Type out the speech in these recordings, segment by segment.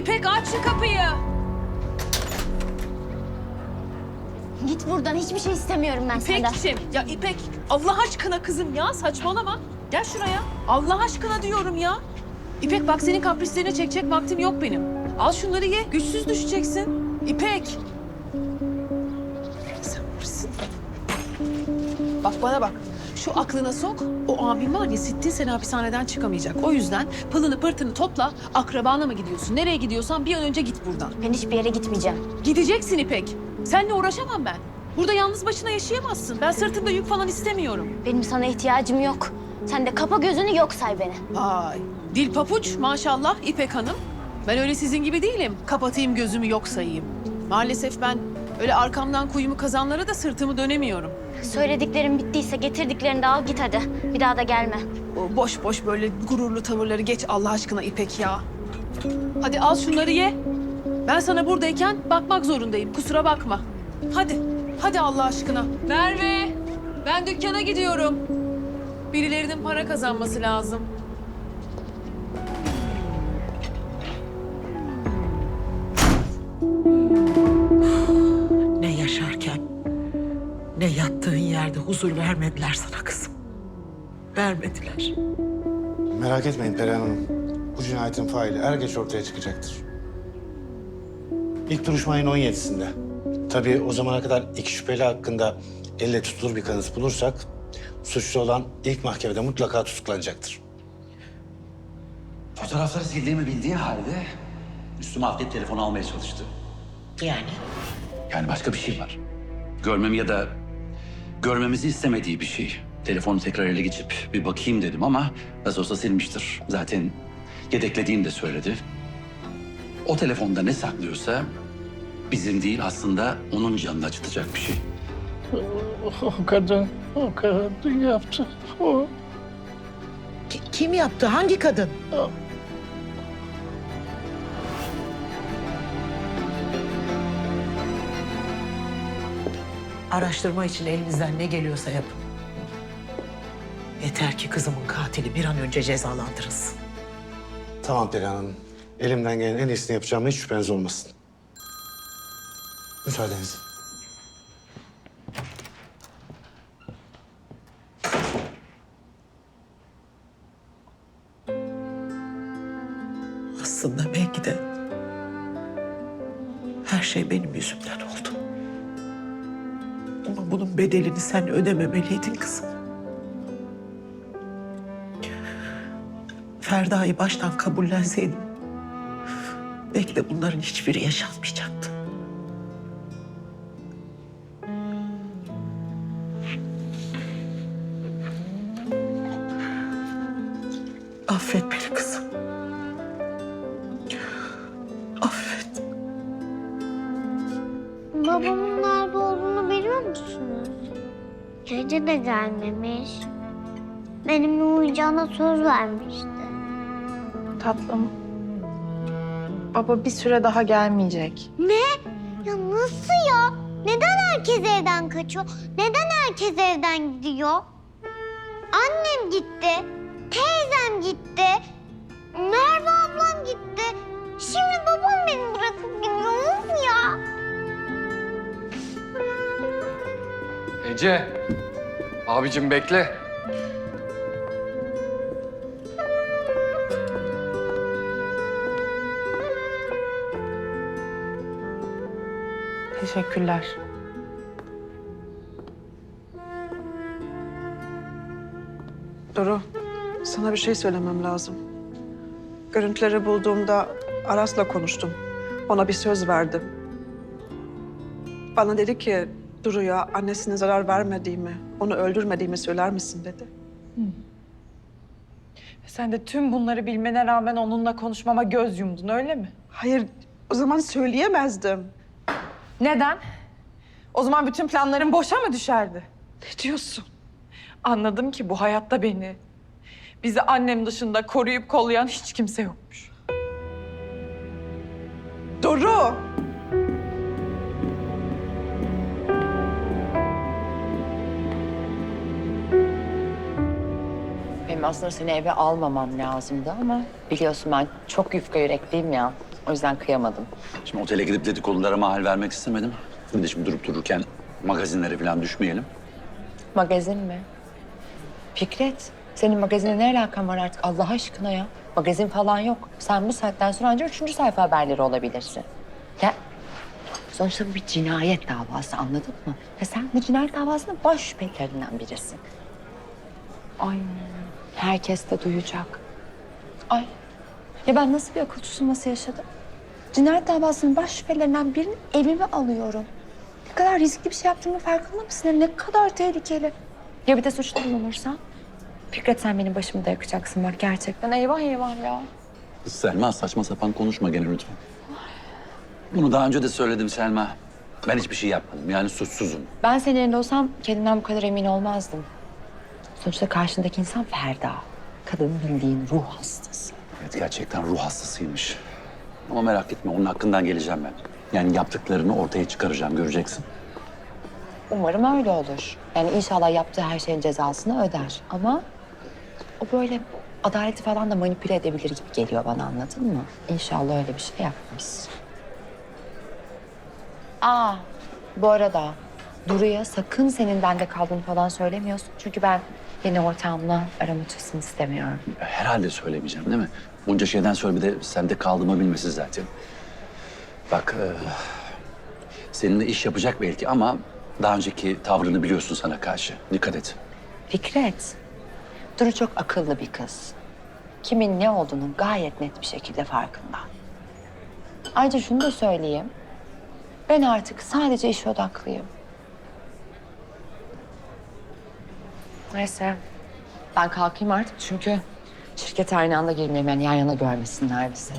İpek aç şu kapıyı. Git buradan hiçbir şey istemiyorum ben senden. İpek'ciğim. Ya İpek Allah aşkına kızım ya saçmalama. Gel şuraya. Allah aşkına diyorum ya. İpek bak senin kaprislerine çekecek vaktim yok benim. Al şunları ye. Güçsüz düşeceksin. İpek. Sen varsın. Bak bana bak. Şu aklına sok. O abim var ya sittin seni hapishaneden çıkamayacak. O yüzden pılını pırtını topla. Akrabana mı gidiyorsun? Nereye gidiyorsan bir an önce git buradan. Ben hiçbir yere gitmeyeceğim. Gideceksin İpek. Seninle uğraşamam ben. Burada yalnız başına yaşayamazsın. Ben sırtımda yük falan istemiyorum. Benim sana ihtiyacım yok. Sen de kapa gözünü yok say beni. Vay. Dil papuç maşallah İpek Hanım. Ben öyle sizin gibi değilim. Kapatayım gözümü yok sayayım. Maalesef ben öyle arkamdan kuyumu kazanlara da sırtımı dönemiyorum. Söylediklerim bittiyse getirdiklerini de al git hadi. Bir daha da gelme. O boş boş böyle gururlu tavırları geç Allah aşkına İpek ya. Hadi al şunları ye. Ben sana buradayken bakmak zorundayım. Kusura bakma. Hadi. Hadi Allah aşkına. Merve. Ben dükkana gidiyorum. Birilerinin para kazanması lazım. Yattığın yerde huzur vermediler sana kızım. Vermediler. Merak etmeyin Perihan Hanım. Bu cinayetin faili er geç ortaya çıkacaktır. İlk duruşma ayın 17'sinde. Tabii o zamana kadar iki şüpheli hakkında elle tutulur bir kanıt bulursak... ...suçlu olan ilk mahkemede mutlaka tutuklanacaktır. Fotoğrafları sildiğimi bildiği halde üstüme atlayıp telefonu almaya çalıştı. Yani Yani başka bir şey var. Görmemi ya da görmemizi istemediği bir şey. Telefonu tekrar ele geçip bir bakayım dedim ama nasıl olsa silmiştir. Zaten yedeklediğini de söyledi. O telefonda ne saklıyorsa bizim değil aslında onun canını acıtacak bir şey. O kadın, o kadın yaptı. O ki- kim yaptı? Hangi kadın? Araştırma için elinizden ne geliyorsa yapın. Yeter ki kızımın katili bir an önce cezalandırılsın. Tamam Perihan Hanım. Elimden gelen en iyisini yapacağıma hiç şüpheniz olmasın. Müsaadenizle. Aslında belki de her şey benim yüzümden oldu. Ama bunun bedelini sen ödememeliydin kızım. Ferda'yı baştan kabullenseydin belki de bunların hiçbiri yaşanmayacaktı. Affet beni kızım. Gece de gelmemiş. Benimle uyuyacağına söz vermişti. Tatlım. Baba bir süre daha gelmeyecek. Ya nasıl ya? Neden herkes evden kaçıyor? Neden herkes evden gidiyor? Annem gitti. Teyzem gitti. Merve ablam gitti. Şimdi babam beni bırakıp gidiyor Of ya. Ece. Abicim bekle. Teşekkürler. Duru, sana bir şey söylemem lazım. Görüntüleri bulduğumda Aras'la konuştum. Ona bir söz verdim. Bana dedi ki Duru'ya annesine zarar vermediğimi, onu öldürmediğimi söyler misin dedi. Sen de tüm bunları bilmene rağmen onunla konuşmama göz yumdun öyle mi? Hayır, o zaman söyleyemezdim. Neden? O zaman bütün planların boşa mı düşerdi? Ne diyorsun? Anladım ki bu hayatta beni, bizi annem dışında koruyup kollayan hiç kimse yokmuş. Duru! Benim aslında seni eve almamam lazımdı ama biliyorsun ben çok yufka yürekliyim ya. O yüzden kıyamadım. Şimdi otele gidip dedikodulara mahal vermek istemedim. Bir de şimdi durup dururken magazinlere falan düşmeyelim. Magazin mi? Fikret, senin magazinle ne alakan var artık Allah aşkına ya? Magazin falan yok. Sen bu saatten sonra ancak üçüncü sayfa haberleri olabilirsin. Ya sonuçta bu bir cinayet davası anladın mı? Ve sen bu cinayet davasının baş şüphelilerinden birisin. Ay herkes de duyacak. Ay ya ben nasıl bir akıl tutulması yaşadım? Cinayet davasının baş şüphelerinden birini evime alıyorum. Ne kadar riskli bir şey yaptığımın farkında mısın? Ya ne kadar tehlikeli. Ya bir de suçlu bulunursa? Fikret sen benim başımı da yakacaksın bak gerçekten. Eyvah eyvah ya. Selma saçma sapan konuşma gene lütfen. Bunu daha önce de söyledim Selma. Ben hiçbir şey yapmadım. Yani suçsuzum. Ben senin yerinde olsam kendimden bu kadar emin olmazdım. Sonuçta karşındaki insan Ferda. Kadın bildiğin ruh hastası. Evet gerçekten ruh hastasıymış. Ama merak etme onun hakkından geleceğim ben. Yani yaptıklarını ortaya çıkaracağım göreceksin. Umarım öyle olur. Yani inşallah yaptığı her şeyin cezasını öder. Ama o böyle adaleti falan da manipüle edebilir gibi geliyor bana anladın mı? İnşallah öyle bir şey yapmaz. Aa, bu arada Duru'ya sakın senin bende kaldığını falan söylemiyorsun. Çünkü ben yeni ortağımla aram açılsın istemiyorum. Herhalde söylemeyeceğim değil mi? Bunca şeyden sonra bir de sende kaldığımı bilmesi zaten. Bak, e, seninle iş yapacak belki ama daha önceki tavrını biliyorsun sana karşı. Dikkat et. Fikret, Duru çok akıllı bir kız. Kimin ne olduğunu gayet net bir şekilde farkında. Ayrıca şunu da söyleyeyim. Ben artık sadece iş odaklıyım. Neyse. Ben kalkayım artık çünkü şirket aynı anda girmeyeyim. Yani yan yana görmesinler bizi.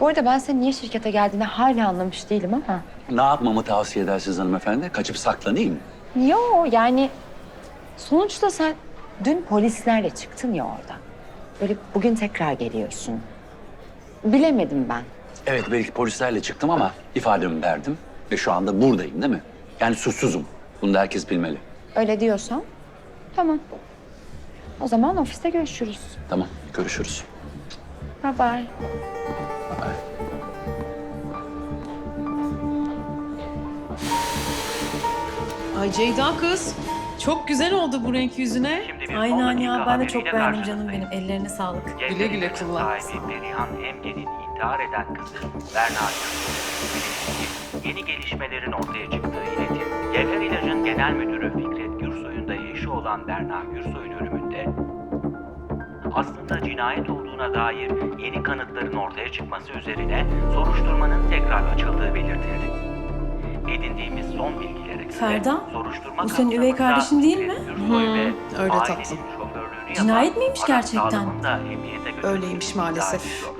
Bu arada ben senin niye şirkete geldiğini hala anlamış değilim ama... Ne yapmamı tavsiye edersiniz hanımefendi? Kaçıp saklanayım mı? Yo yani sonuçta sen dün polislerle çıktın ya oradan. Böyle bugün tekrar geliyorsun. Bilemedim ben. Evet belki polislerle çıktım ama ifademi verdim. Ve şu anda buradayım değil mi? Yani suçsuzum. Bunu da herkes bilmeli. Öyle diyorsan tamam. O zaman ofiste görüşürüz. Tamam görüşürüz. Bye bye. Ay Ceyda kız. Çok güzel oldu bu renk yüzüne. Aynen ya ben de çok beğendim canım benim. Ellerine sağlık. Güle güle kullan. Sahibi Perihan Emgen'in intihar eden kızı Berna Gürsoy. Yeni gelişmelerin ortaya çıktığı iletim. Gevher İlac'ın genel müdürü Fikret Gürsoy'un da eşi olan Berna Gürsoy'un ölümünde aslında cinayet olduğuna dair yeni kanıtların ortaya çıkması üzerine soruşturmanın tekrar açıldığı belirtildi. Edindiğimiz son bilgilere göre Ferda, soruşturma bu senin üvey kapsamında kardeşin değil mi? Fikret Gürsoy Hı, ve öyle tatlım. şoförlüğünü yapan Cinayet miymiş araç gerçekten? sağlamında emniyete götürüldüğü Öyleymiş maalesef.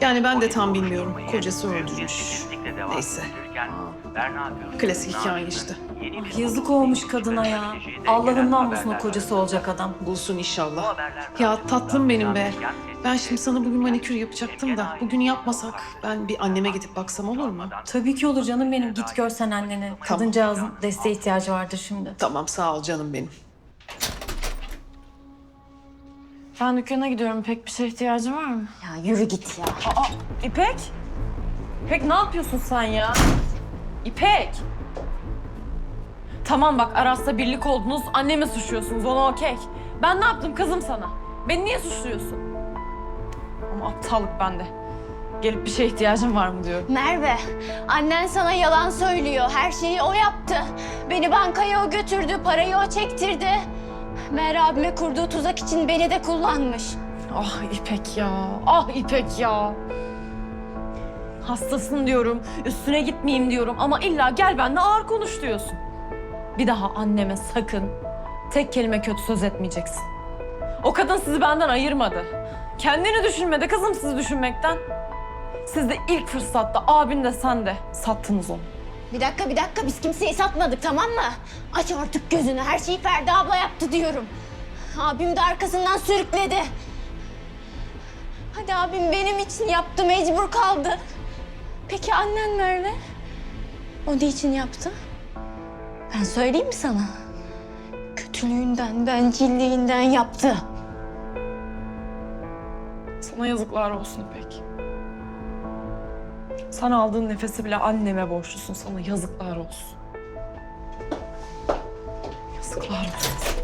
Yani ben de tam bilmiyorum. Kocası öldürmüş. Neyse. Klasik hikaye işte. Ah, Yazık olmuş kadına ya. olabileceği de gelen Allah'ın namusuna haberler kocası olacak adam. Bulsun Bu inşallah. Ya tatlım benim be. Ben şimdi sana bugün manikür yapacaktım da bugün yapmasak ben bir anneme gidip baksam olur mu? Tabii ki olur canım benim. Git görsen anneni. Kadıncağızın desteğe ihtiyacı vardır şimdi. Tamam sağ ol canım benim. Ben dükkana gidiyorum. Pek bir şeye ihtiyacın var mı? Ya yürü git ya. Aa, İpek? İpek ne yapıyorsun sen ya? İpek! Tamam bak Aras'la birlik oldunuz, annemi suçluyorsunuz, ona okey. Ben ne yaptım kızım sana? Beni niye suçluyorsun? Ama aptallık bende. Gelip bir şeye ihtiyacın var mı diyorum. Merve, annen sana yalan söylüyor. Her şeyi o yaptı. Beni bankaya o götürdü, parayı o çektirdi. Meğer abime kurduğu tuzak için beni de kullanmış. Ah İpek ya, ah İpek ya. Hastasın diyorum, üstüne gitmeyeyim diyorum ama illa gel benimle ağır konuş diyorsun. Bir daha anneme sakın tek kelime kötü söz etmeyeceksin. O kadın sizi benden ayırmadı. Kendini düşünmedi kızım sizi düşünmekten. Siz de ilk fırsatta abin de sen de sattınız onu. Bir dakika, bir dakika. Biz kimseyi satmadık, tamam mı? Aç artık gözünü. Her şeyi Ferda abla yaptı diyorum. Abim de arkasından sürükledi. Hadi abim benim için yaptı, mecbur kaldı. Peki annen Merve? O ne için yaptı? Ben söyleyeyim mi sana? Kötülüğünden, bencilliğinden yaptı. Sana yazıklar olsun İpek. Sen aldığın nefesi bile anneme borçlusun. Sana yazıklar olsun. Yazıklar olsun.